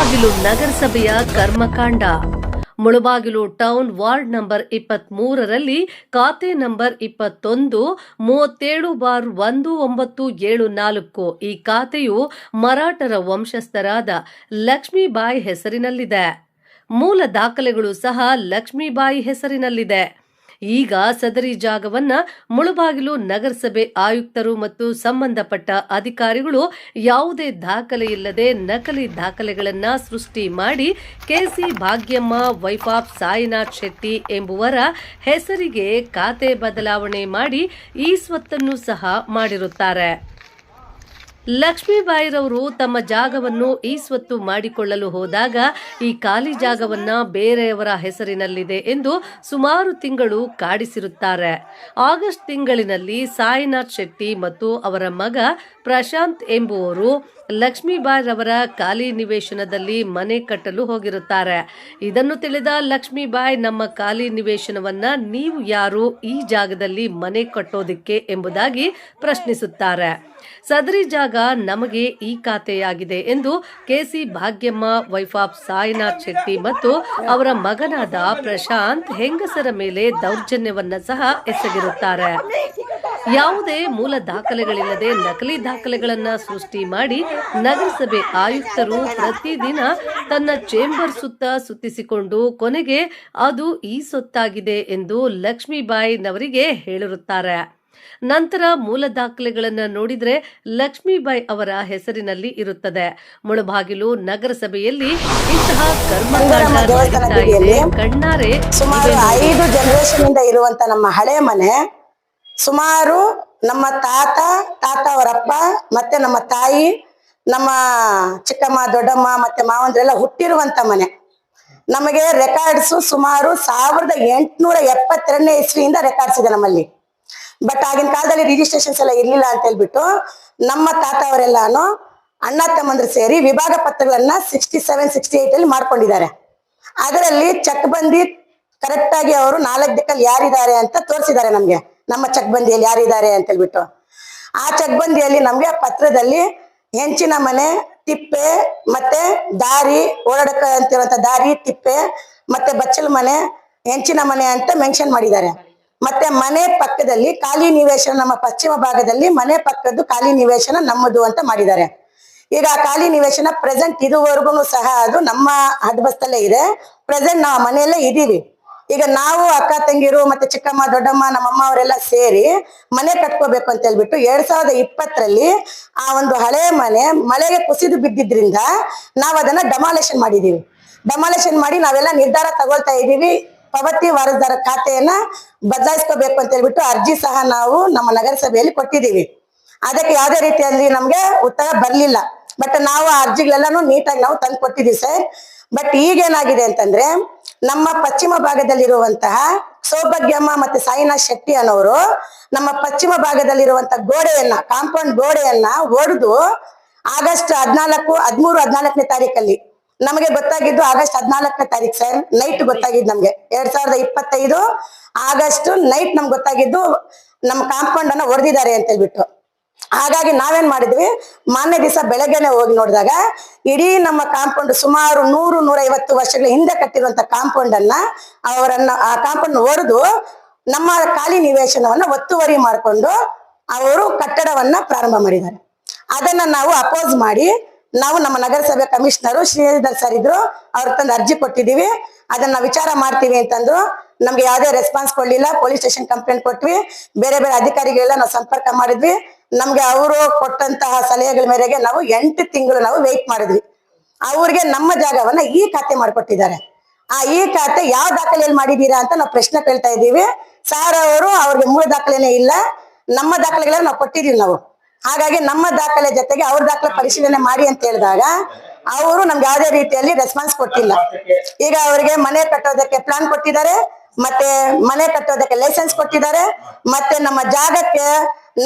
ಮುಳುಬಾಗಿಲು ನಗರಸಭೆಯ ಕರ್ಮಕಾಂಡ. Mulbagal town ward number ಇಪ್ಪತ್ತ್ ಮೂರರಲ್ಲಿ ಖಾತೆ ನಂಬರ್ ಇಪ್ಪತ್ತೊಂದು, ಮೂವತ್ತೇಳು ಬಾರ್ ಒಂದು ಒಂಬತ್ತು ಏಳು ನಾಲ್ಕು ಈ ಖಾತೆಯು ಮರಾಠರ ವಂಶಸ್ಥರಾದ ಲಕ್ಷ್ಮೀಬಾಯಿ ಹೆಸರಿನಲ್ಲಿದೆ. ಮೂಲ ದಾಖಲೆಗಳು ಸಹ ಲಕ್ಷ್ಮೀಬಾಯಿ ಹೆಸರಿನಲ್ಲಿದೆ. ಈಗ ಸದರಿ ಜಾಗವನ್ನ ಮುಳುಬಾಗಿಲು ನಗರಸಭೆ ಆಯುಕ್ತರು ಮತ್ತು ಸಂಬಂಧಪಟ್ಟ ಅಧಿಕಾರಿಗಳು ಯಾವುದೇ ದಾಖಲೆ ಇಲ್ಲದೆ ನಕಲಿ ದಾಖಲೆಗಳನ್ನ ಸೃಷ್ಟಿ ಮಾಡಿ K C Bhagyamma, wife of Sainath Shetty ಎಂಬುವರ ಹೆಸರಿಗೆ ಖಾತೆ ಬದಲಾವಣೆ ಮಾಡಿ ಈ ಸ್ವತ್ತನ್ನು ಸಹ ಮಾಡಿರುತ್ತಾರೆ. ಲಕ್ಷ್ಮೀಬಾಯಿರವರು ತಮ್ಮ ಜಾಗವನ್ನು ಈ ಸ್ವತ್ತು ಮಾಡಿಕೊಳ್ಳಲು ಹೋದಾಗ ಈ ಖಾಲಿ ಜಾಗವನ್ನ ಬೇರೆಯವರ ಹೆಸರಿನಲ್ಲಿದೆ ಎಂದು ಸುಮಾರು ತಿಂಗಳು ಕಾಡಿಸಿರುತ್ತಾರೆ. ಆಗಸ್ಟ್ ತಿಂಗಳಿನಲ್ಲಿ ಸಾಯಿನಾಥ್ ಶೆಟ್ಟಿ ಮತ್ತು ಅವರ ಮಗ ಪ್ರಶಾಂತ್ ಎಂಬುವರು ಲಕ್ಷ್ಮೀಬಾಯಿರವರ ಖಾಲಿ ನಿವೇಶನದಲ್ಲಿ ಮನೆ ಕಟ್ಟಲು ಹೋಗಿರುತ್ತಾರೆ. ಇದನ್ನು ತಿಳಿದ ಲಕ್ಷ್ಮೀಬಾಯಿ, ನಮ್ಮ ಖಾಲಿ ನಿವೇಶನವನ್ನ ನೀವು ಯಾರು ಈ ಜಾಗದಲ್ಲಿ ಮನೆ ಕಟ್ಟೋದಿಕ್ಕೆ ಎಂಬುದಾಗಿ ಪ್ರಶ್ನಿಸುತ್ತಾರೆ. ಸದರಿ ಜಾಗ ನಮಗೆ ಈ ಖಾತೆಯಾಗಿದೆ ಎಂದು K C Bhagyamma, wife of Sainath Shetty ಮತ್ತು ಅವರ ಮಗನಾದ ಪ್ರಶಾಂತ್ ಹೆಂಗಸರ ಮೇಲೆ ದೌರ್ಜನ್ಯವನ್ನ ಸಹ ಎಸಗಿರುತ್ತಾರೆ. ಯಾವುದೇ ಮೂಲ ದಾಖಲೆಗಳಿಲ್ಲದೆ ನಕಲಿ ದಾಖಲೆಗಳನ್ನ ಸೃಷ್ಟಿ ಮಾಡಿ ನಗರಸಭೆ ಆಯುಕ್ತರು ಪ್ರತಿದಿನ ತನ್ನ ಚೇಂಬರ್ ಸುತ್ತ ಸುತ್ತಿಸಿಕೊಂಡು ಕೊನೆಗೆ ಅದು ಈ ಸೊತ್ತಾಗಿದೆ ಎಂದು ಲಕ್ಷ್ಮೀಬಾಯಿನವರಿಗೆ ಹೇಳಿರುತ್ತಾರೆ. ನಂತರ ಮೂಲ ದಾಖಲೆಗಳನ್ನು ನೋಡಿದ್ರೆ ಲಕ್ಷ್ಮೀಬಾಯಿ ಅವರ ಹೆಸರಿನಲ್ಲಿ ಇರುತ್ತದೆ. ಮುಳಬಾಗಿಲು ನಗರಸಭೆಯಲ್ಲಿ ಇಂತಹ ಕರ್ಮಕಾಂಡ ಕಣ್ಣಾರೆ ಸುಮಾರು ಐದು ಜನರೇಷನ್ ಇಂದ ಇರುವಂತ ನಮ್ಮ ಹಳೆ ಮನೆ ಸುಮಾರು ನಮ್ಮ ತಾತ ತಾತ ಅವರಪ್ಪ, ಮತ್ತೆ ನಮ್ಮ ತಾಯಿ, ನಮ್ಮ ಚಿಕ್ಕಮ್ಮ, ದೊಡ್ಡಮ್ಮ, ಮತ್ತೆ ಮಾವಂದ್ರೆಲ್ಲ ಹುಟ್ಟಿರುವಂತ ಮನೆ. ನಮಗೆ ರೆಕಾರ್ಡ್ಸ್ ಸುಮಾರು ಸಾವಿರದ ಎಂಟುನೂರ ಎಪ್ಪತ್ತೆರಡನೇ ಇಸ್ವಿಯಿಂದ ರೆಕಾರ್ಡ್ಸ್ ಇದೆ ನಮ್ಮಲ್ಲಿ. ಬಟ್ ಆಗಿನ ಕಾಲದಲ್ಲಿ ರಿಜಿಸ್ಟ್ರೇಷನ್ಸ್ ಎಲ್ಲ ಇರಲಿಲ್ಲ ಅಂತ ಹೇಳ್ಬಿಟ್ಟು ನಮ್ಮ ತಾತ ಅವರೆಲ್ಲಾನು ಅಣ್ಣ, ತಮ್ಮಂದ್ರು ಸೇರಿ ವಿಭಾಗ ಪತ್ರಗಳನ್ನ ಸಿಕ್ಸ್ಟಿ ಸೆವೆನ್ ಸಿಕ್ಸ್ಟಿ ಏಟ್ ಅಲ್ಲಿ ಮಾಡ್ಕೊಂಡಿದ್ದಾರೆ. ಅದರಲ್ಲಿ ಚೆಕ್ ಬಂದಿ ಕರೆಕ್ಟ್ ಆಗಿ ಅವರು ನಾಲ್ಕು ದಿಕ್ಕಲ್ಲಿ ಯಾರಿದ್ದಾರೆ ಅಂತ ತೋರಿಸಿದ್ದಾರೆ ನಮ್ಗೆ. ನಮ್ಮ ಚಕ್ಬಂದಿಯಲ್ಲಿ ಯಾರಿದ್ದಾರೆ ಅಂತ ಹೇಳ್ಬಿಟ್ಟು. ಆ ಚಕ್ಬಂದಿಯಲ್ಲಿ ನಮ್ಗೆ ಪತ್ರದಲ್ಲಿ ಹೆಂಚಿನ ಮನೆ, ತಿಪ್ಪೆ ಮತ್ತೆ ದಾರಿ, ಓಡಾಡಕ ಅಂತಿರುವಂತ ದಾರಿ, ತಿಪ್ಪೆ ಮತ್ತೆ ಬಚ್ಚಲ ಮನೆ, ಹೆಂಚಿನ ಮನೆ ಅಂತ ಮೆನ್ಷನ್ ಮಾಡಿದ್ದಾರೆ. ಮತ್ತೆ ಮನೆ ಪಕ್ಕದಲ್ಲಿ ಖಾಲಿ ನಿವೇಶನ ನಮ್ಮ ಪಶ್ಚಿಮ ಭಾಗದಲ್ಲಿ ಮನೆ ಪಕ್ಕದ್ದು ಖಾಲಿ ನಿವೇಶನ ನಮ್ಮದು ಅಂತ ಮಾಡಿದ್ದಾರೆ. ಈಗ ಆ ಖಾಲಿ ನಿವೇಶನ ಪ್ರೆಸೆಂಟ್ ಇದುವರೆಗೂ ಸಹ ಅದು ನಮ್ಮ ಹದ್ಬಸ್ತಲ್ಲೇ ಇದೆ. ಪ್ರೆಸೆಂಟ್ ನಾವು ಮನೆಯಲ್ಲೇ ಇದೀವಿ. ಈಗ ನಾವು ಅಕ್ಕ ತಂಗಿರು ಮತ್ತೆ ಚಿಕ್ಕಮ್ಮ, ದೊಡ್ಡಮ್ಮ, ನಮ್ಮಮ್ಮ ಅವರೆಲ್ಲ ಸೇರಿ ಮನೆ ಕಟ್ಕೋಬೇಕು ಅಂತ ಹೇಳ್ಬಿಟ್ಟು ಎರಡ್ ಸಾವಿರದ ಇಪ್ಪತ್ತರಲ್ಲಿ ಆ ಒಂದು ಹಳೆ ಮನೆ ಮಳೆಗೆ ಕುಸಿದು ಬಿದ್ದಿದ್ರಿಂದ ನಾವು ಅದನ್ನ ಡಮಾಲೇಷನ್ ಮಾಡಿದೀವಿ. ಡಮಾಲೇಷನ್ ಮಾಡಿ ನಾವೆಲ್ಲ ನಿರ್ಧಾರ ತಗೊಳ್ತಾ ಇದೀವಿ ಪವತಿ ವಾರದಾರ ಖಾತೆಯನ್ನ ಬದಲಾಯಿಸ್ಕೋಬೇಕು ಅಂತ ಹೇಳ್ಬಿಟ್ಟು ಅರ್ಜಿ ಸಹ ನಾವು ನಮ್ಮ ನಗರಸಭೆಯಲ್ಲಿ ಕೊಟ್ಟಿದ್ದೀವಿ. ಅದಕ್ಕೆ ಯಾವುದೇ ರೀತಿಯಲ್ಲಿ ನಮ್ಗೆ ಉತ್ತರ ಬರ್ಲಿಲ್ಲ. ಬಟ್ ನಾವು ಆ ಅರ್ಜಿಗಳೆಲ್ಲಾನು ನೀಟಾಗಿ ನಾವು ತಂದು ಕೊಟ್ಟಿದ್ದೀವಿ ಸರ್. ಬಟ್ ಈಗೇನಾಗಿದೆ ಅಂತಂದ್ರೆ ನಮ್ಮ ಪಶ್ಚಿಮ ಭಾಗದಲ್ಲಿರುವಂತಹ ಸೌಭಾಗ್ಯಮ್ಮ ಮತ್ತೆ ಸಾಯಿನಾಥ್ ಶೆಟ್ಟಿ ಅನ್ನೋರು ನಮ್ಮ ಪಶ್ಚಿಮ ಭಾಗದಲ್ಲಿರುವಂತಹ ಗೋಡೆಯನ್ನ, ಕಾಂಪೌಂಡ್ ಗೋಡೆಯನ್ನ ಒಡೆದು ಆಗಸ್ಟ್ ಹದ್ನಾಲ್ಕು, ಹದ್ಮೂರು, ಹದ್ನಾಲ್ಕನೇ ತಾರೀಕಲ್ಲಿ, ನಮಗೆ ಗೊತ್ತಾಗಿದ್ದು ಆಗಸ್ಟ್ ಹದಿನಾಲ್ಕನೇ ತಾರೀಕು ಸರ್ ನೈಟ್ ಗೊತ್ತಾಗಿದ್ದು ನಮ್ಗೆ. ಎರಡ್ ಸಾವಿರದ ಇಪ್ಪತ್ತೈದು ಆಗಸ್ಟ್ ನೈಟ್ ನಮ್ಗೆ ಗೊತ್ತಾಗಿದ್ದು ನಮ್ಮ ಕಾಂಪೌಂಡ್ ಅನ್ನ ಹೊಡೆದಿದ್ದಾರೆ ಅಂತ ಹೇಳ್ಬಿಟ್ಟು ಹಾಗಾಗಿ ನಾವೇನ್ ಮಾಡಿದ್ವಿ? ಮಾನ್ಯ ದಿವಸ ಬೆಳಗ್ಗೆನೆ ಹೋಗಿ ನೋಡಿದಾಗ ಇಡೀ ನಮ್ಮ ಕಾಂಪೌಂಡ್ ಸುಮಾರು ನೂರು, ನೂರೈವತ್ತು ವರ್ಷಗಳ ಹಿಂದೆ ಕಟ್ಟಿರುವಂತ ಕಾಂಪೌಂಡ್ ಅನ್ನ ಅವರನ್ನ ಆ ಕಾಂಪೌಂಡ್ ಹೊಡೆದು ನಮ್ಮ ಖಾಲಿ ನಿವೇಶನವನ್ನ ಒತ್ತುವರಿ ಮಾಡಿಕೊಂಡು ಅವರು ಕಟ್ಟಡವನ್ನ ಪ್ರಾರಂಭ ಮಾಡಿದ್ದಾರೆ. ಅದನ್ನ ನಾವು ಅಪೋಸ್ ಮಾಡಿ ನಾವು ನಮ್ಮ ನಗರಸಭೆ ಕಮಿಷನರು ಶ್ರೀಧರ್ ಸರ್ ಇದ್ರು, ಅವ್ರ ತಂದು ಅರ್ಜಿ ಕೊಟ್ಟಿದ್ದೀವಿ. ಅದನ್ನ ವಿಚಾರ ಮಾಡ್ತೀವಿ ಅಂತಂದ್ರು. ನಮ್ಗೆ ಯಾವುದೇ ರೆಸ್ಪಾನ್ಸ್ ಕೊಡ್ಲಿಲ್ಲ. ಪೊಲೀಸ್ ಸ್ಟೇಷನ್ ಕಂಪ್ಲೇಂಟ್ ಕೊಟ್ವಿ. ಬೇರೆ ಬೇರೆ ಅಧಿಕಾರಿಗಳೆಲ್ಲ ನಾವು ಸಂಪರ್ಕ ಮಾಡಿದ್ವಿ. ನಮ್ಗೆ ಅವರು ಕೊಟ್ಟಂತಹ ಸಲಹೆಗಳ ಮೇರೆಗೆ ನಾವು ಎಂಟು ತಿಂಗಳು ನಾವು ವೆಯ್ಟ್ ಮಾಡಿದ್ವಿ. ಅವ್ರಿಗೆ ನಮ್ಮ ಜಾಗವನ್ನ ಈ ಖಾತೆ ಮಾಡಿಕೊಟ್ಟಿದ್ದಾರೆ. ಆ ಈ ಖಾತೆ ಯಾವ ದಾಖಲೆಯಲ್ಲಿ ಮಾಡಿದೀರಾ ಅಂತ ನಾವು ಪ್ರಶ್ನೆ ಕೇಳ್ತಾ ಇದ್ದೀವಿ. ಸಾರ್ ಅವರು ಅವ್ರಿಗೆ ಮೂಲ ದಾಖಲೆನೇ ಇಲ್ಲ. ನಮ್ಮ ದಾಖಲೆಗಳನ್ನ ನಾವು ಕೊಟ್ಟಿದೀವಿ ನಾವು. ಹಾಗಾಗಿ ನಮ್ಮ ದಾಖಲೆ ಜೊತೆಗೆ ಅವ್ರ ದಾಖಲೆ ಪರಿಶೀಲನೆ ಮಾಡಿ ಅಂತ ಹೇಳಿದಾಗ ಅವರು ನಮ್ಗೆ ಯಾವುದೇ ರೀತಿಯಲ್ಲಿ ರೆಸ್ಪಾನ್ಸ್ ಕೊಟ್ಟಿಲ್ಲ. ಈಗ ಅವರಿಗೆ ಮನೆ ಕಟ್ಟೋದಕ್ಕೆ ಪ್ಲಾನ್ ಕೊಟ್ಟಿದ್ದಾರೆ. ಮತ್ತೆ ಮನೆ ಕಟ್ಟೋದಕ್ಕೆ ಲೈಸೆನ್ಸ್ ಕೊಟ್ಟಿದ್ದಾರೆ. ಮತ್ತೆ ನಮ್ಮ ಜಾಗಕ್ಕೆ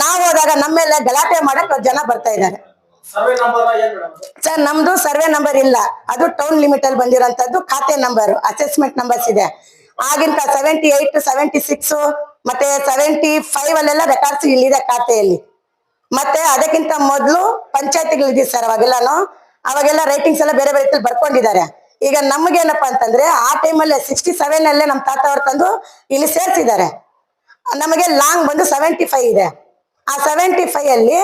ನಾವು ಹೋದಾಗ ನಮ್ಮ ಮೇಲೆ ಗಲಾಟೆ ಮಾಡಕ್ ಜನ ಬರ್ತಾ ಇದ್ದಾರೆ. ಸರ್ ನಮ್ದು ಸರ್ವೆ ನಂಬರ್ ಇಲ್ಲ. ಅದು ಟೌನ್ ಲಿಮಿಟ್ ಅಲ್ಲಿ ಬಂದಿರೋಂತದ್ದು ಖಾತೆ ನಂಬರ್ ಅಸೆಸ್ಮೆಂಟ್ ನಂಬರ್ಸ್ ಇದೆ. ಆಗಿನ ಸೆವೆಂಟಿ ಏಟ್ ಸೆವೆಂಟಿ ಸಿಕ್ಸ್ ಮತ್ತೆ ಸೆವೆಂಟಿ ಫೈವ್ ಅಲ್ಲೆಲ್ಲ ರೆಕಾರ್ಡ್ಸ್ ಇಲ್ಲಿದೆ ಖಾತೆಯಲ್ಲಿ. ಮತ್ತೆ ಅದಕ್ಕಿಂತ ಮೊದಲು ಪಂಚಾಯತಿಗಳಿದ್ದೀವಿ ಸರ್ ಅವಾಗೆಲ್ಲಾನು. ಅವಾಗೆಲ್ಲ ರೈಟಿಂಗ್ಸ್ ಎಲ್ಲ ಬೇರೆ ಬೇರೆ ಬರ್ಕೊಂಡಿದ್ದಾರೆ. ಈಗ ನಮ್ಗೇನಪ್ಪ ಅಂತಂದ್ರೆ ಆ ಟೈಮಲ್ಲೇ ಸಿಕ್ಸ್ಟಿ ಸೆವೆನ್ ಅಲ್ಲೇ ನಮ್ಮ ತಾತ ಅವ್ರು ತಂದು ಇಲ್ಲಿ ಸೇರ್ಸಿದ್ದಾರೆ. ನಮಗೆ ಲಾಂಗ್ ಬಂದು ಸೆವೆಂಟಿ ಫೈವ್ ಇದೆ. ಆ ಸೆವೆಂಟಿ ಫೈವ್ ಅಲ್ಲಿ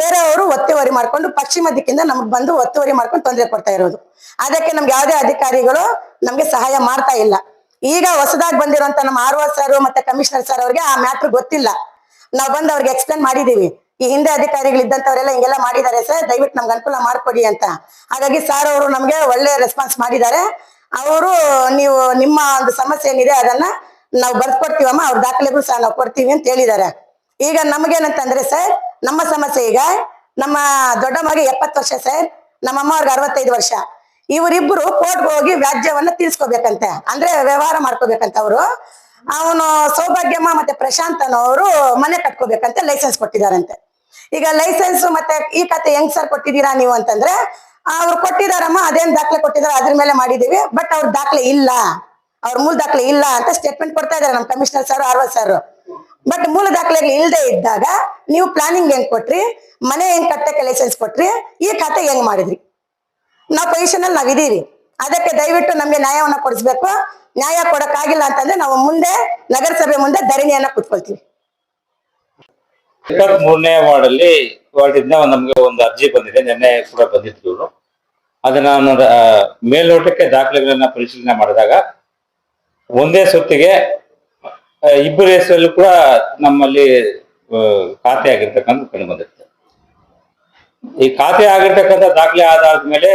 ಬೇರೆಯವರು ಒತ್ತುವರಿ ಮಾಡ್ಕೊಂಡು ಪಶ್ಚಿಮ ದಿಕ್ಕಿಂದ ನಮ್ಗೆ ಬಂದು ಒತ್ತುವರಿ ಮಾಡ್ಕೊಂಡು ತೊಂದರೆ ಕೊಡ್ತಾ ಇರೋದು. ಅದಕ್ಕೆ ನಮ್ಗೆ ಯಾವುದೇ ಅಧಿಕಾರಿಗಳು ನಮ್ಗೆ ಸಹಾಯ ಮಾಡ್ತಾ ಇಲ್ಲ. ಈಗ ಹೊಸದಾಗಿ ಬಂದಿರುವಂತ ನಮ್ಮ ಆರ್ ಓ ಸರ್ ಮತ್ತೆ ಕಮಿಷನರ್ ಸರ್ ಅವ್ರಿಗೆ ಆ ಮ್ಯಾಟ್ರ್ ಗೊತ್ತಿಲ್ಲ. ನಾವು ಬಂದು ಅವ್ರಿಗೆ ಎಕ್ಸ್ಪ್ಲೇನ್ ಮಾಡಿದೀವಿ. ಈ ಹಿಂದೆ ಅಧಿಕಾರಿಗಳು ಇದ್ದಂತವರೆಲ್ಲ ಹಿಂಗೆಲ್ಲ ಮಾಡಿದ್ದಾರೆ ಸರ್, ದಯವಿಟ್ಟು ನಮ್ಗೆ ಅನುಕೂಲ ಮಾಡಿಕೊಡಿ ಅಂತ. ಹಾಗಾಗಿ ಸರ್ ಅವರು ನಮಗೆ ಒಳ್ಳೆ ರೆಸ್ಪಾನ್ಸ್ ಮಾಡಿದ್ದಾರೆ. ಅವರು ನೀವು ನಿಮ್ಮ ಒಂದು ಸಮಸ್ಯೆ ಏನಿದೆ ಅದನ್ನ ನಾವು ಬರ್ಕೊಡ್ತೀವಮ್ಮ ಅವ್ರ ದಾಖಲೆಗಳು ಸಹ ನಾವು ಕೊಡ್ತೀವಿ ಅಂತ ಹೇಳಿದ್ದಾರೆ. ಈಗ ನಮಗೇನಂತಂದ್ರೆ ಸರ್ ನಮ್ಮ ಸಮಸ್ಯೆ ಈಗ ನಮ್ಮ ದೊಡ್ಡ ಮಗ ಎಪ್ಪತ್ತು ವರ್ಷ ಸರ್ ನಮ್ಮ ಅವ್ರಿಗೆ ಅರವತ್ತೈದು ವರ್ಷ. ಇವರಿಬ್ಬರು ಕೋರ್ಟ್ಗೆ ಹೋಗಿ ವ್ಯಾಜ್ಯವನ್ನ ತೀರ್ಸ್ಕೋಬೇಕಂತೆ, ಅಂದ್ರೆ ವ್ಯವಹಾರ ಮಾಡ್ಕೋಬೇಕಂತ ಅವರು. ಅವನು ಸೌಭಾಗ್ಯಮ್ಮ ಮತ್ತೆ ಪ್ರಶಾಂತ್ ಅನ್ನೋರು ಮನೆ ಕಟ್ಕೋಬೇಕಂತ ಲೈಸೆನ್ಸ್ ಕೊಟ್ಟಿದಾರಂತೆ ಈಗ ಲೈಸೆನ್ಸ್ ಮತ್ತೆ ಈ ಕತೆ ಹೆಂಗ್ ಸರ್ ಕೊಟ್ಟಿದ್ದೀರಾ ನೀವು ಅಂತಂದ್ರೆ ಅವ್ರು ಕೊಟ್ಟಿದಾರಮ್ಮ ಅದೇನ್ ದಾಖಲೆ ಕೊಟ್ಟಿದಾರ ಅದ್ರ ಮೇಲೆ ಮಾಡಿದೀವಿ ಬಟ್ ಅವ್ರ ದಾಖಲೆ ಇಲ್ಲ. ಅವ್ರ ಮೂಲ ದಾಖಲೆ ಇಲ್ಲ ಅಂತ ಸ್ಟೇಟ್ಮೆಂಟ್ ಕೊಡ್ತಾ ಇದಾರೆ ನಮ್ಮ ಕಮಿಷನರ್ ಸರ್ ಆರ್ವ ಸರ್ ಬಟ್ ಮೂಲ ದಾಖಲೆಗಳು ಇಲ್ಲದೆ ಇದ್ದಾಗ ನೀವು ಪ್ಲಾನಿಂಗ್ ಹೆಂಗ್ ಕೊಟ್ರಿ, ಮನೆ ಹೆಂಗ್ ಕಟ್ಟಕ್ಕೆ ಲೈಸೆನ್ಸ್ ಕೊಟ್ರಿ, ಈ ಖಾತೆ ಹೆಂಗ್ ಮಾಡಿದ್ರಿ? ನಾವು ಪೊಸಿಷನ್ ಅಲ್ಲಿ ನಾವಿದೀವಿ ಅದಕ್ಕೆ ದಯವಿಟ್ಟು ನಮ್ಗೆ ನ್ಯಾಯವನ್ನ ಕೊಡಿಸ್ಬೇಕು. ನ್ಯಾಯ ಕೊಡಕ್ಕಾಗಿಲ್ಲ ಅಂತಂದ್ರೆ ನಾವು ಮುಂದೆ ನಗರಸಭೆ ಮುಂದೆ ಧರಣಿಯನ್ನ ಕುತ್ಕೊಳ್ತೀವಿ. ಮೂರನೇ ವಾರ್ಡ್ ಅಲ್ಲಿ ವಾರ್ಡ್ ನಮ್ಗೆ ಒಂದು ಅರ್ಜಿ ಬಂದಿದೆ, ನಿನ್ನೆ ಕೂಡ ಬಂದಿತ್ತು ಇವರು. ಅದನ್ನ ನಾನು ಮೇಲ್ನೋಟಕ್ಕೆ ದಾಖಲೆಗಳನ್ನ ಪರಿಶೀಲನೆ ಮಾಡಿದಾಗ ಒಂದೇ ಸುತ್ತಿಗೆ ಇಬ್ಬರು ಹೆಸರಲ್ಲೂ ಕೂಡ ನಮ್ಮಲ್ಲಿ ಖಾತೆ ಆಗಿರ್ತಕ್ಕಂಥ ಕಂಡು ಈ ಖಾತೆ ಆಗಿರ್ತಕ್ಕಂಥ ದಾಖಲೆ ಆದಾದ್ಮೇಲೆ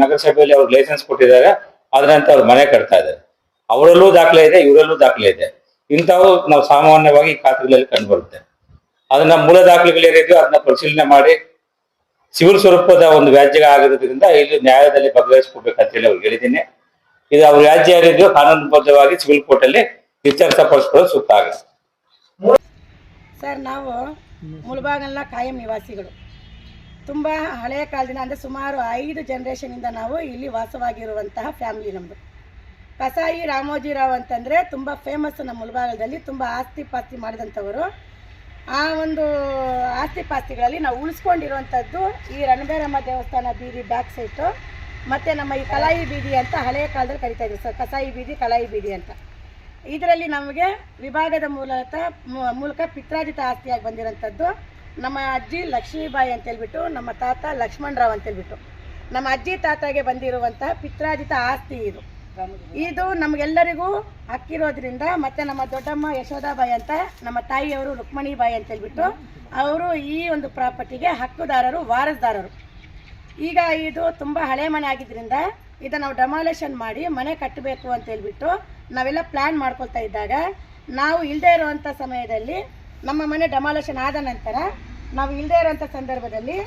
ನಗರಸಭೆಯಲ್ಲಿ ಅವ್ರು ಲೈಸೆನ್ಸ್ ಕೊಟ್ಟಿದ್ದಾರೆ ಅದರಂತೆ ಅವ್ರು ಮನೆ ಕಟ್ತಾ ಇದ್ದಾರೆ. ಅವರಲ್ಲೂ ದಾಖಲೆ ಇದೆ, ಇವರಲ್ಲೂ ದಾಖಲೆ ಇದೆ. ಇಂಥವು ನಾವು ಸಾಮಾನ್ಯವಾಗಿ ಖಾತೆಗಳಲ್ಲಿ ಕಂಡು ಬರುತ್ತೆ. ಅದನ್ನ ಮೂಲ ದಾಖಲೆಗಳು ಏನಿದೆಯೋ ಅದನ್ನ ಪರಿಶೀಲನೆ ಮಾಡಿ ಸಿವಿಲ್ ಸ್ವರೂಪದ ಒಂದು ವ್ಯಾಜ್ಯ ಆಗಿರೋದ್ರಿಂದ ಇಲ್ಲಿ ನ್ಯಾಯದಲ್ಲಿ ಬಗೆಹರಿಸ್ಕೊಡ್ಬೇಕಂತ ಹೇಳಿ ಅವ್ರಿಗೆ ಹೇಳಿದ್ದೀನಿ. ಇದು ಅವ್ರ ವ್ಯಾಜ್ಯ ಏನಿದೆಯೋ ಕಾನೂನುಬದ್ಧವಾಗಿ ಸಿವಿಲ್ ಕೋರ್ಟ್ ಅಲ್ಲಿ ಇತ್ಯರ್ಥಪಡಿಸ್ಕೊಳ್ಳೋದು ಸೂಕ್ತ ಆಗುತ್ತೆ. ಸರ್, ನಾವು ಮುಳಬಾಗಲ್ನ ಕಾಯಂ ನಿವಾಸಿಗಳು. ತುಂಬ ಹಳೆಯ ಕಾಲದಿಂದ ಅಂದರೆ ಸುಮಾರು ಐದು ಜನ್ರೇಷನಿಂದ ನಾವು ಇಲ್ಲಿ ವಾಸವಾಗಿರುವಂತಹ ಫ್ಯಾಮಿಲಿ ನಮ್ಮದು ಕಸಾಯಿ ರಾಮೋಜಿರಾವ್ ಅಂತಂದರೆ ತುಂಬ ಫೇಮಸ್ ನಮ್ಮ ಮುಳಬಾಗಲದಲ್ಲಿ ತುಂಬ ಆಸ್ತಿ ಪಾಸ್ತಿ ಮಾಡಿದಂಥವರು. ಆ ಒಂದು ಆಸ್ತಿ ಪಾಸ್ತಿಗಳಲ್ಲಿ ನಾವು ಉಳಿಸ್ಕೊಂಡಿರುವಂಥದ್ದು ಈ ರಣಬೇರಮ್ಮ ದೇವಸ್ಥಾನ ಬೀದಿ ಬ್ಯಾಕ್ ಸೈಟು ಮತ್ತು ನಮ್ಮ ಈ ಕಲಾಯಿ ಬೀದಿ ಅಂತ ಹಳೆಯ ಕಾಲದಲ್ಲಿ ಕರಿತಾ ಇದ್ದೀವಿ ಸರ್ ಕಸಾಯಿ ಬೀದಿ, ಕಲಾಯಿ ಬೀದಿ ಅಂತ. ಇದರಲ್ಲಿ ನಮಗೆ ವಿಭಾಗದ ಮೂಲಕ ಮೂಲಕ ಪಿತ್ರಾಜಿತ ಆಸ್ತಿಯಾಗಿ ಬಂದಿರೋಂಥದ್ದು ನಮ್ಮ ಅಜ್ಜಿ ಲಕ್ಷ್ಮೀಬಾಯಿ ಅಂತ ಹೇಳ್ಬಿಟ್ಟು, ನಮ್ಮ ತಾತ ಲಕ್ಷ್ಮಣರಾವ್ ಅಂತ ಹೇಳ್ಬಿಟ್ಟು. ನಮ್ಮ ಅಜ್ಜಿ ತಾತಗೆ ಬಂದಿರುವಂತಹ ಪಿತ್ರಾಜಿತ ಆಸ್ತಿ ಇದು. ಇದು ನಮಗೆಲ್ಲರಿಗೂ ಹಕ್ಕಿರೋದ್ರಿಂದ ಮತ್ತೆ ನಮ್ಮ ದೊಡ್ಡಮ್ಮ ಯಶೋಧಾಬಾಯಿ ಅಂತ ನಮ್ಮ ತಾಯಿಯವರು ರುಕ್ಮಣಿಬಾಯಿ ಅಂತ ಹೇಳ್ಬಿಟ್ಟು ಅವರು ಈ ಒಂದು ಪ್ರಾಪರ್ಟಿಗೆ ಹಕ್ಕುದಾರರು, ವಾರಸ್ದಾರರು. ಈಗ ಇದು ತುಂಬ ಹಳೆ ಮನೆ ಆಗಿದ್ದರಿಂದ ಇದನ್ನು ನಾವು ಡೆಮಾಲೇಷನ್ ಮಾಡಿ ಮನೆ ಕಟ್ಟಬೇಕು ಅಂತ ಹೇಳ್ಬಿಟ್ಟು ನಾವೆಲ್ಲ ಪ್ಲ್ಯಾನ್ ಮಾಡ್ಕೊಳ್ತಾ ಇದ್ದಾಗ ನಾವು ಇಲ್ಲದೆ ಇರುವಂತ ಸಮಯದಲ್ಲಿ ನಮ್ಮ ಮನೆ ಡೆಮಾಲೇಷನ್ ಆದ ನಂತರ ನಾವು ಇಲ್ಲದೆ ಇರುವಂತ ಸಂದರ್ಭದಲ್ಲಿ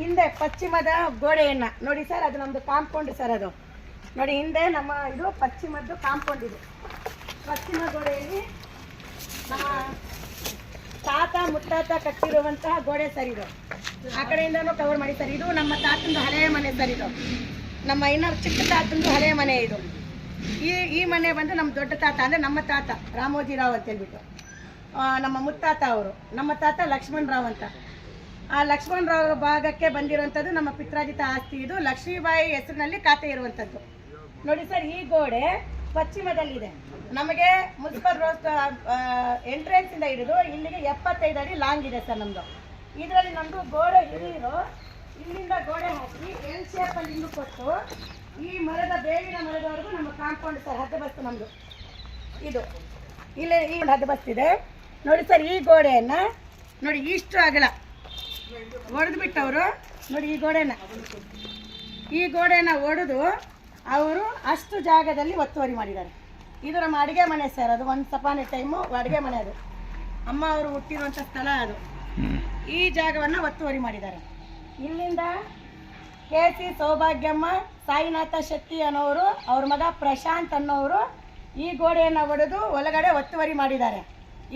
ಹಿಂದೆ ಪಶ್ಚಿಮದ ಗೋಡೆಯನ್ನು ನೋಡಿ ಸರ್, ಅದು ನಮ್ಮದು ಕಾಂಪೌಂಡ್ ಸರ್ ಅದು. ನೋಡಿ, ಹಿಂದೆ ನಮ್ಮ ಇದು ಪಶ್ಚಿಮದ್ದು ಕಾಂಪೌಂಡ್ ಇದೆ. ಪಶ್ಚಿಮ ಗೋಡೆಯಲ್ಲಿ ನಮ್ಮ ತಾತ, ಮುತ್ತಾತ ಕಟ್ಟಿರುವಂತಹ ಗೋಡೆ ಸರ್ ಇದು. ಆ ಕಡೆಯಿಂದನೂ ಕವರ್ ಮಾಡಿ ಸರ್. ಇದು ನಮ್ಮ ತಾತಂದು ಹಳೆಯ ಮನೆ ಸರ್ ಇದು. ನಮ್ಮ ಇನ್ನ ಚಿಕ್ಕ ತಾತಂದು ಹಳೆಯ ಮನೆ ಇದು. ಈ ಈ ಮನೆ ಬಂದು ನಮ್ಮ ದೊಡ್ಡ ತಾತ ಅಂದರೆ ನಮ್ಮ ತಾತ, ರಾಮೋಜಿ ರಾವ್ ಅಂತ ಹೇಳ್ಬಿಟ್ಟು ನಮ್ಮ ಮುತ್ತಾತ ಅವರು. ನಮ್ಮ ತಾತ ಲಕ್ಷ್ಮಣ್ ರಾವ್ ಅಂತ. ಆ ಲಕ್ಷ್ಮಣ್ ರಾವ್ ಭಾಗಕ್ಕೆ ಬಂದಿರುವಂಥದ್ದು ನಮ್ಮ ಪಿತ್ರಾಜಿತ ಆಸ್ತಿ ಇದು. ಲಕ್ಷ್ಮೀಬಾಯಿ ಹೆಸರಿನಲ್ಲಿ ಖಾತೆ ಇರುವಂಥದ್ದು ನೋಡಿ ಸರ್, ಈ ಗೋಡೆ ಪಶ್ಚಿಮದಲ್ಲಿದೆ. ನಮಗೆ ಮುನ್ಸಿಪಲ್ ರೋಸ್ ಎಂಟ್ರೆನ್ಸ್ ಇಂದ ಹಿಡಿದು ಇಲ್ಲಿಗೆ ಎಪ್ಪತ್ತೈದು ಅಡಿ ಲಾಂಗ್ ಇದೆ ಸರ್ ನಮ್ದು. ಇದರಲ್ಲಿ ನಮ್ದು ಗೋಡೆ ಹಿರಿಯರು ಇಲ್ಲಿಂದ ಗೋಡೆ ಹಾಕಿ ಎಲ್ ಶೇಪ್ ಅಲ್ಲಿ ಇನ್ನು ಕೊಟ್ಟು ಈ ಮರದ, ಬೇವಿನ ಮರದವರೆಗೂ ನಮ್ಮ ಕಾಂಪೌಂಡ್ ಸರ್, ಹದ್ದು ಬಸ್ತು ನಮ್ದು. ಇದು. ಇಲ್ಲಿ ಈ ಹದ್ದು ಬಸ್ತಿದೆ. ನೋಡಿ ಸರ್, ಈ ಗೋಡೆಯನ್ನ ನೋಡಿ, ಇಷ್ಟು ಅಗಲ. ಒಡೆದು ಬಿಟ್ಟವರು. ನೋಡಿ, ಈ ಗೋಡೆನ. ಈ ಗೋಡೆನ ಒಡೆದು ಅವರು ಅಷ್ಟು ಜಾಗದಲ್ಲಿ ಒತ್ತುವರಿ ಮಾಡಿದ್ದಾರೆ. ಇದು ನಮ್ಮ ಅಡುಗೆ ಮನೆ ಸರ್, ಅದು ಒಂದು ಸಪಾನೆ ಟೈಮು ಅಡುಗೆ ಮನೆ ಅದು. ಅಮ್ಮ ಅವರು ಹುಟ್ಟಿರುವಂಥ ಸ್ಥಳ ಅದು. ಈ ಜಾಗವನ್ನು ಒತ್ತುವರಿ ಮಾಡಿದ್ದಾರೆ. ಇಲ್ಲಿಂದ ಕೆ ಸಿ ಸೌಭಾಗ್ಯಮ್ಮ, ಸಾಯಿನಾಥ ಶೆಟ್ಟಿ ಅನ್ನೋರು, ಅವ್ರ ಮಗ ಪ್ರಶಾಂತ್ ಅನ್ನೋರು ಈ ಗೋಡೆಯನ್ನು ಒಡೆದು ಒಳಗಡೆ ಒತ್ತುವರಿ ಮಾಡಿದ್ದಾರೆ.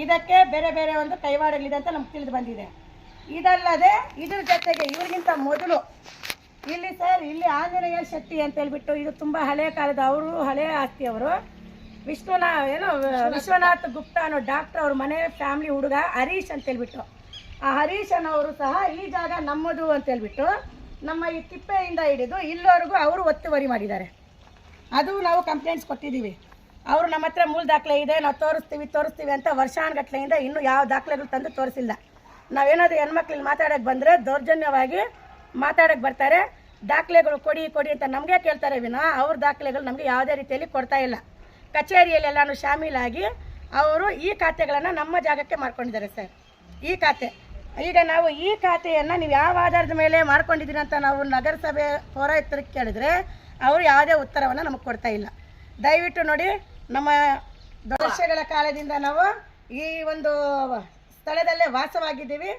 ಇದಕ್ಕೆ ಬೇರೆ ಬೇರೆ ಒಂದು ಕೈವಾಡಲಿದೆ ಅಂತ ನಮ್ಗೆ ತಿಳಿದು ಬಂದಿದೆ. ಇದಲ್ಲದೆ ಇದ್ರ ಜೊತೆಗೆ ಇವ್ರಿಗಿಂತ ಮೊದಲು ಇಲ್ಲಿ ಸರ್, ಇಲ್ಲಿ ಆಂಜನೇಯ ಶಕ್ತಿ ಅಂತ ಹೇಳ್ಬಿಟ್ಟು ಇದು ತುಂಬ ಹಳೆಯ ಕಾಲದ ಅವರು ಹಳೆಯ ಆಸ್ತಿ ಅವರು ವಿಶ್ವನಾ, ಏನೋ, ವಿಶ್ವನಾಥ್ ಗುಪ್ತ ಅನ್ನೋ ಡಾಕ್ಟರ್ ಅವ್ರ ಮನೆ ಫ್ಯಾಮಿಲಿ ಹುಡುಗ ಹರೀಶ್ ಅಂತ ಹೇಳ್ಬಿಟ್ಟು. ಆ ಹರೀಶ್ ಅನ್ನೋರು ಸಹ ಈ ಜಾಗ ನಮ್ಮದು ಅಂತ ಹೇಳ್ಬಿಟ್ಟು ನಮ್ಮ ಈ ತಿಪ್ಪೆಯಿಂದ ಹಿಡಿದು ಇಲ್ಲಿವರೆಗೂ ಅವರು ಒತ್ತುವರಿ ಮಾಡಿದ್ದಾರೆ. ಅದು ನಾವು ಕಂಪ್ಲೇಂಟ್ಸ್ ಕೊಟ್ಟಿದ್ದೀವಿ. ಅವರು ನಮ್ಮ ಹತ್ರ ಮೂಲ ದಾಖಲೆ ಇದೆ, ನಾವು ತೋರಿಸ್ತೀವಿ ತೋರಿಸ್ತೀವಿ ಅಂತ ವರ್ಷಾನುಗಟ್ಲೆಯಿಂದ ಇನ್ನೂ ಯಾವ ದಾಖಲೆಗಳು ತಂದು ತೋರಿಸಿಲ್ಲ. ನಾವೇನಾದರೂ ಹೆಣ್ಮಕ್ಳಲ್ಲಿ ಮಾತಾಡೋಕ್ಕೆ ಬಂದರೆ ದೌರ್ಜನ್ಯವಾಗಿ ಮಾತಾಡೋಕ್ಕೆ ಬರ್ತಾರೆ. ದಾಖಲೆಗಳು ಕೊಡಿ ಕೊಡಿ ಅಂತ ನಮಗೆ ಕೇಳ್ತಾರೆ ವಿನ. ಅವ್ರ ದಾಖಲೆಗಳು ನಮಗೆ ಯಾವುದೇ ರೀತಿಯಲ್ಲಿ ಕೊಡ್ತಾ ಇಲ್ಲ. ಕಚೇರಿಯಲ್ಲೆಲ್ಲನೂ ಶಾಮೀಲಾಗಿ ಅವರು ಈ ಖಾತೆಗಳನ್ನು ನಮ್ಮ ಜಾಗಕ್ಕೆ ಮಾಡ್ಕೊಂಡಿದ್ದಾರೆ ಸರ್. ಈ ಖಾತೆ. ಈಗ ನಾವು ಈ ಖಾತೆಯನ್ನು ನೀವು ಯಾವ ಆಧಾರದ ಮೇಲೆ ಮಾಡ್ಕೊಂಡಿದ್ದೀರಿ ಅಂತ ನಾವು ನಗರಸಭೆ ಪೌರಾಯುಕ್ತರಿಗೆ ಕೇಳಿದ್ರೆ ಅವರು ಯಾವುದೇ ಉತ್ತರವನ್ನು ನಮಗೆ ಕೊಡ್ತಾ ಇಲ್ಲ. ದಯವಿಟ್ಟು ನೋಡಿ ನಮ್ಮ ವರ್ಷಗಳ ಕಾಲದಿಂದ ನಾವು ಈ ಒಂದು ಸ್ಥಳದಲ್ಲೇ ವಾಸವಾಗಿದ್ದೀವಿ.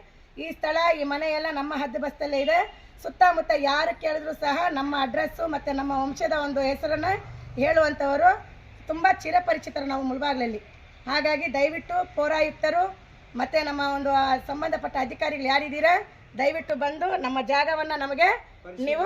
ಈ ಸ್ಥಳ, ಈ ಮನೆಯೆಲ್ಲ ನಮ್ಮ ಹದ್ದುಬಸ್ತಲ್ಲೇ ಇದೆ. ಸುತ್ತಮುತ್ತ ಯಾರು ಕೇಳಿದ್ರು ಸಹ ನಮ್ಮ ಅಡ್ರೆಸ್ಸು ಮತ್ತು ನಮ್ಮ ವಂಶದ ಒಂದು ಹೆಸರನ್ನು ಹೇಳುವಂಥವರು ತುಂಬ ಚಿರಪರಿಚಿತರು ನಾವು ಮುಳಬಾಗ್ಲಲ್ಲಿ. ಹಾಗಾಗಿ ದಯವಿಟ್ಟು ಪೌರಾಯುಕ್ತರು ಮತ್ತು ನಮ್ಮ ಒಂದು ಸಂಬಂಧಪಟ್ಟ ಅಧಿಕಾರಿಗಳು ಯಾರಿದ್ದೀರಾ, ದಯವಿಟ್ಟು ಬಂದು ನಮ್ಮ ಜಾಗವನ್ನು ನಮಗೆ ನೀವು